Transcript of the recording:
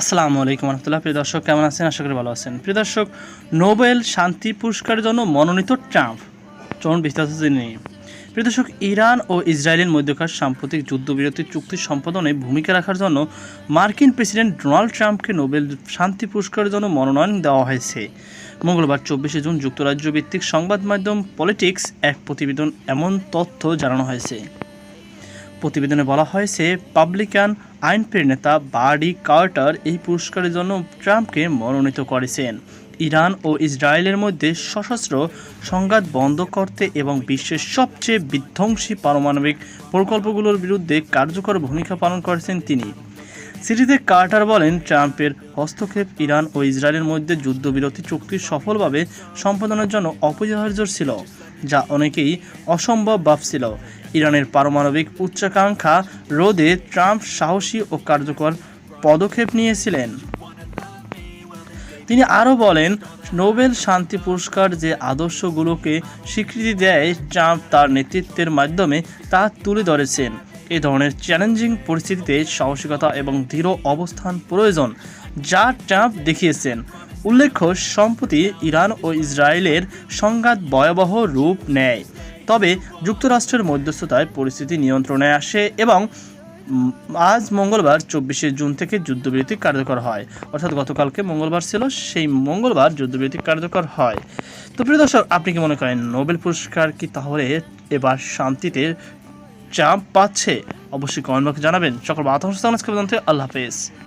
আসসালামু আলাইকুম রহমতুল্লাহ। প্রিয় দর্শক, কেমন আছেন? আশা করি ভালো আছেন। প্রিয় দর্শক, নোবেল শান্তি পুরস্কারের জন্য মনোনীত ট্রাম্প। চলুন বিস্তারিত জেনে প্রিয় দর্শক, ইরান ও ইসরায়েলের মধ্যকার সাম্প্রতিক যুদ্ধবিরতি চুক্তি সম্পাদনে ভূমিকা রাখার জন্য মার্কিন প্রেসিডেন্ট ডোনাল্ড ট্রাম্পকে নোবেল শান্তি পুরস্কারের জন্য মনোনয়ন দেওয়া হয়েছে। মঙ্গলবার চব্বিশে জুন যুক্তরাজ্য ভিত্তিক সংবাদ মাধ্যম পলিটিক্স এক প্রতিবেদন এমন তথ্য জানানো হয়েছে। প্রতিবেদনে বলা হয়েছে, পাবলিকান আইনপ্রিয় নেতা বার্ডি কার্টার এই পুরস্কারের জন্য ট্রাম্পকে মনোনীত করেছেন। ইরান ও ইসরায়েলের মধ্যে সশস্ত্র সংঘাত বন্ধ করতে এবং বিশ্বের সবচেয়ে বিধ্বংসী পারমাণবিক প্রকল্পগুলোর বিরুদ্ধে কার্যকর ভূমিকা পালন করেছেন তিনি। সিরিজে কার্টার বলেন, ট্রাম্পের হস্তক্ষেপ ইরান ও ইসরায়েলের মধ্যে যুদ্ধবিরতি চুক্তি সফলভাবে সম্পাদনের জন্য অপরিহার্য ছিল, যা অনেকেই অসম্ভব ভাবছিল। ইরানের পারমাণবিক উচ্চাকাঙ্ক্ষা রোধে ট্রাম্প সাহসী ও কার্যকর পদক্ষেপ নিয়েছিলেন। তিনি আরও বলেন, নোবেল শান্তি পুরস্কার যে আদর্শগুলোকে স্বীকৃতি দেয়, ট্রাম্প তার নেতৃত্বের মাধ্যমে তা তুলে ধরেছেন। এ ধরনের চ্যালেঞ্জিং পরিস্থিতিতে সাহসিকতা এবং দৃঢ় অবস্থান প্রয়োজন, যা ট্রাম্প দেখিয়েছেন। উল্লেখ্য, সম্প্রতি ইরান ও ইসরায়েলের সংঘাত ভয়াবহ রূপ নেয়। তবে যুক্তরাষ্ট্রের মধ্যস্থতায় পরিস্থিতি নিয়ন্ত্রণে আসে এবং আজ মঙ্গলবার চব্বিশে জুন থেকে যুদ্ধবিরতি কার্যকর হয়। অর্থাৎ গতকালকে মঙ্গলবার ছিল, সেই মঙ্গলবার যুদ্ধবিরতি কার্যকর হয়। তো প্রিয় দর্শক, আপনি কি মনে করেন নোবেল পুরস্কার কি তাহলে এবার শান্তিতে চাপ পাচ্ছে? অবশ্যই কমেন্ট বক্সে জানাবেন। সকল বাতাংশ আল্লাহ হাফেজ।